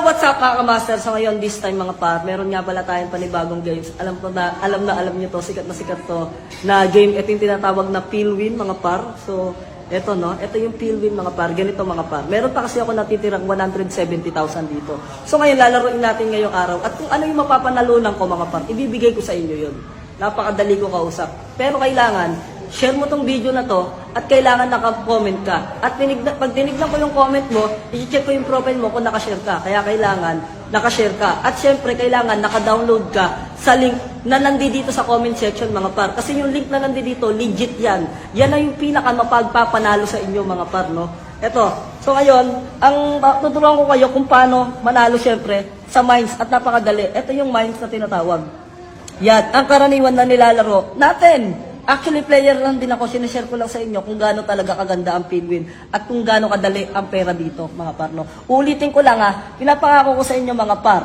What's up mga kamaster? So ngayon, this time mga par, meron nga pala tayong panibagong games. Alam ko na, alam na alam nyo to, sikat na sikat to, na game, ito yung tinatawag na Peel Win mga par. So, ito no, ito yung Peel Win mga par, ganito mga par. Meron pa kasi ako natitirang 170,000 dito. So ngayon, lalaroin natin ngayong araw. At kung ano yung mapapanalunan ko mga par, ibibigay ko sa inyo yun. Napakadali ko kausap. Pero kailangan, share mo tong video na to at kailangan naka-comment ka. At tinignan, pag tinignan ko yung comment mo, i-check ko yung profile mo kung naka-share ka. Kaya kailangan naka-share ka. At syempre, kailangan naka-download ka sa link na nandito sa comment section mga par. Kasi yung link na nandito, legit yan. Yan na yung pinaka mapagpapanalo sa inyo mga par, no? Eto, so ngayon, ang uh, tuturuan ko kayo kung paano manalo syempre sa mines at napakadali. Ito yung mines na tinatawag. Yan, ang karaniwan na nilalaro natin. Actually, player lang din ako. Sinashare ko lang sa inyo kung gaano talaga kaganda ang Pinwin at kung gaano kadali ang pera dito, mga par. No? Ulitin ko lang ha, pinapangako ko sa inyo mga par.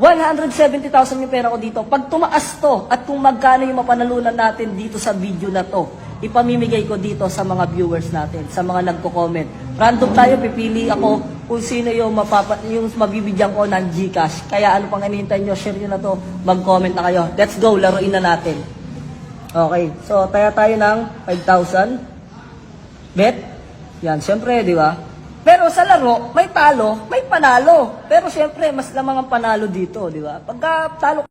170,000 yung pera ko dito. Pag tumaas to at kung magkano yung mapanalunan natin dito sa video na to, ipamimigay ko dito sa mga viewers natin, sa mga nagko-comment. Random tayo, pipili ako kung sino yung, mapapa, yung mabibigyan ko ng Gcash. Kaya ano pang hinihintay nyo, share nyo na to, mag-comment na kayo. Let's go, laruin na natin. Okay, so taya tayo ng 5,000. Bet? Yan, syempre, di ba? Pero sa laro, may talo, may panalo. Pero syempre, mas lamang ang panalo dito, di ba? Pagka talo